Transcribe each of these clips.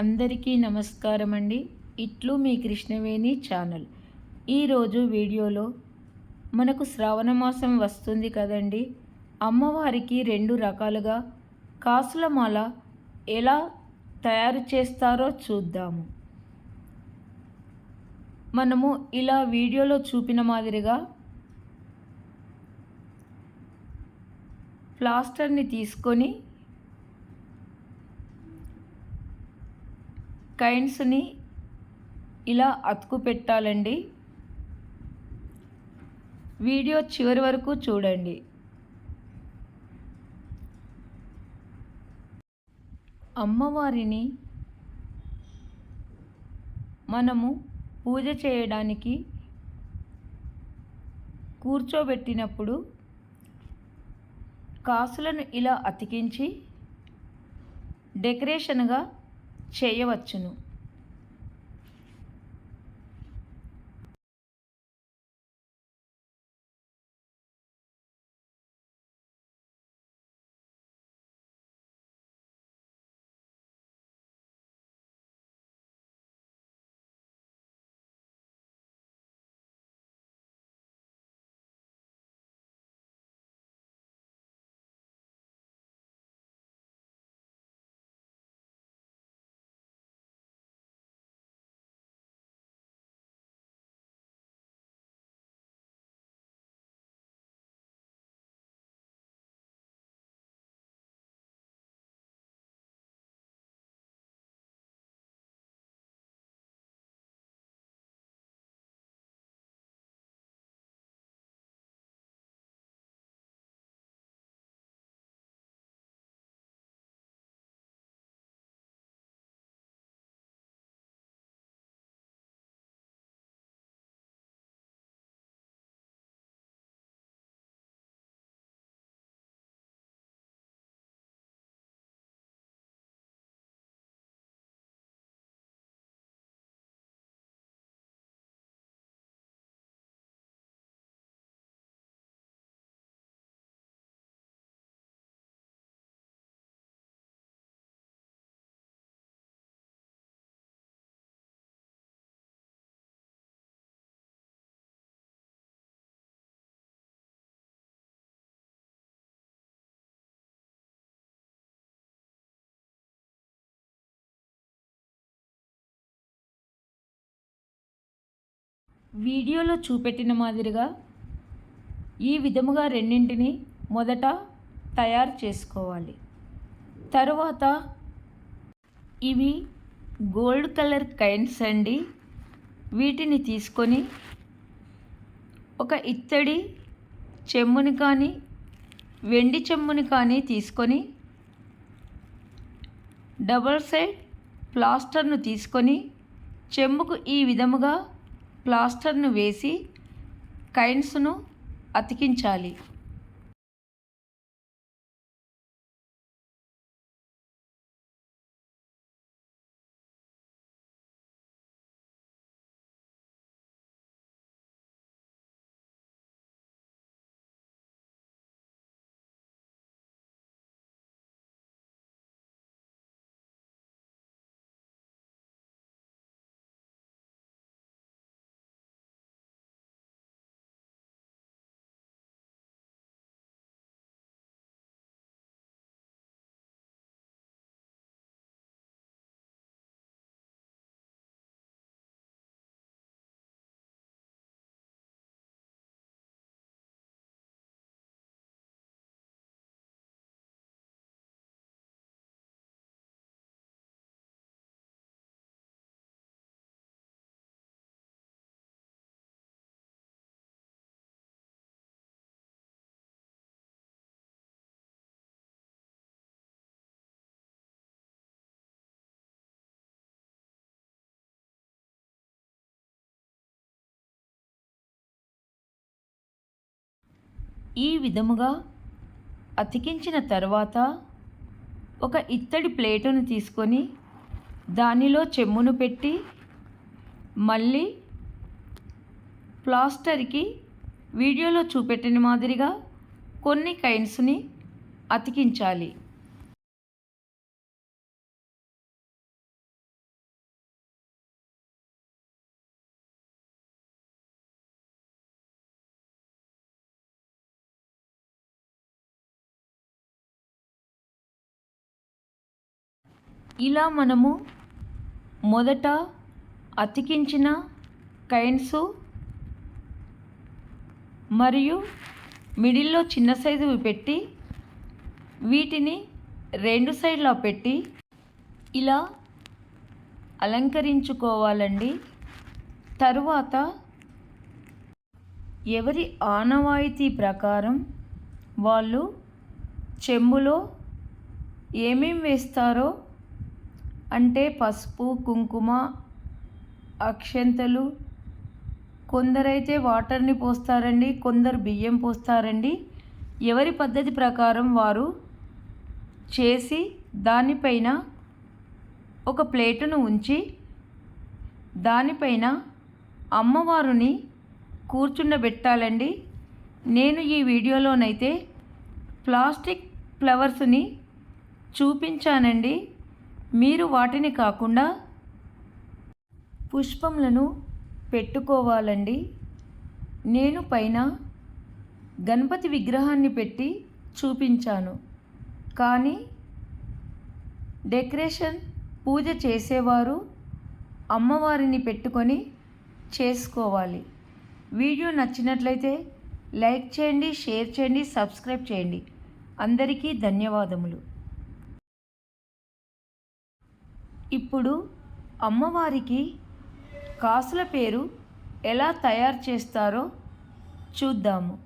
అందరికీ నమస్కారం అండి ఇట్లు మీ కృష్ణవేణి ఛానల్. ఈరోజు వీడియోలో మనకు శ్రావణ మాసం వస్తుంది కదండి. అమ్మవారికి రెండు రకాలుగా కాసుల మాల ఎలా తయారు చేస్తారో చూద్దాము. మనము ఇలా వీడియోలో చూపిన మాదిరిగా ప్లాస్టర్ని తీసుకొని కైండ్స్ని ఇలా అతుకు పెట్టాలండి. వీడియో చివరి వరకు చూడండి. అమ్మవారిని మనము పూజ చేయడానికి కూర్చోబెట్టినప్పుడు కాసులను ఇలా అతికించి డెకరేషన్గా చేయవచ్చును. వీడియోలో చూపెట్టిన మాదిరిగా ఈ విధముగా రెండింటిని మొదట తయారు చేసుకోవాలి. తరువాత ఇవి గోల్డ్ కలర్ కైన్స్ అండి. వీటిని తీసుకొని ఒక ఇత్తడి చెమ్ముని కానీ వెండి చెమ్ముని కానీ తీసుకొని డబల్ సైడ్ ప్లాస్టర్ను తీసుకొని చెంబుకు ఈ విధముగా ప్లాస్టర్ను వేసి కైన్స్ను అతికించాలి. ఈ విధముగా అతికించిన తర్వాత ఒక ఇత్తడి ప్లేటును తీసుకొని దానిలో చెమ్మును పెట్టి మళ్ళీ ప్లాస్టర్కి వీడియోలో చూపెట్టిన మాదిరిగా కొన్ని కైన్స్ని అతికించాలి. ఇలా మనము మొదట అతికించిన కైన్స్ మరియు మిడిల్లో చిన్న సైజువి పెట్టి వీటిని రెండు సైడ్లా పెట్టి ఇలా అలంకరించుకోవాలండి. తరువాత ఎవరి ఆనవాయితీ ప్రకారం వాళ్ళు చెంబులో ఏమేం వేస్తారో అంటే పసుపు కుంకుమ అక్షంతలు. కొందరైతే వాటర్ని పోస్తారండి కొందరు బియ్యం పోస్తారండి. ఎవరి పద్ధతి ప్రకారం వారు చేసి దానిపైన ఒక ప్లేటును ఉంచి దానిపైన అమ్మవారుని కూర్చుండబెట్టాలండి. నేను ఈ వీడియోలోనైతే ప్లాస్టిక్ ఫ్లవర్స్ని చూపించానండి. మీరు వాటిని కాకుండా పుష్పములను పెట్టుకోవాలండి. నేను పైన గణపతి విగ్రహాన్ని పెట్టి చూపించాను. కానీ డెకరేషన్ పూజ చేసేవారు అమ్మవారిని పెట్టుకొని చేసుకోవాలి. వీడియో నచ్చినట్లయితే లైక్ చేయండి షేర్ చేయండి సబ్స్క్రైబ్ చేయండి. అందరికీ ధన్యవాదములు. ఇప్పుడు అమ్మవారికి కాసుల పేరు ఎలా తయారు చేస్తారో చూద్దాము.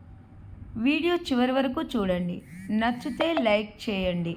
వీడియో చివరి వరకు చూడండి. నచ్చితే లైక్ చేయండి.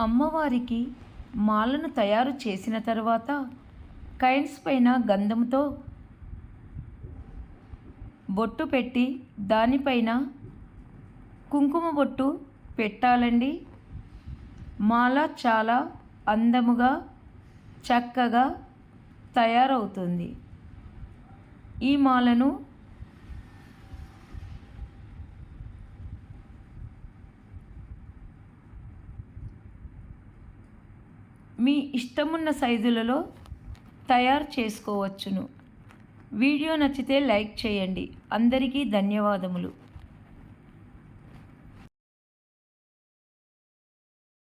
అమ్మవారికి మాలను తయారు చేసిన తర్వాత కైన్స్ పైన గంధంతో బొట్టు పెట్టి దానిపైన కుంకుమ బొట్టు పెట్టాలండి. మాల చాలా అందముగా చక్కగా తయారవుతుంది. ఈ మాలను మీ ఇష్టమున్న సైజులలో తయారు చేసుకోవచ్చును. వీడియో నచ్చితే లైక్ చేయండి. అందరికీ ధన్యవాదములు.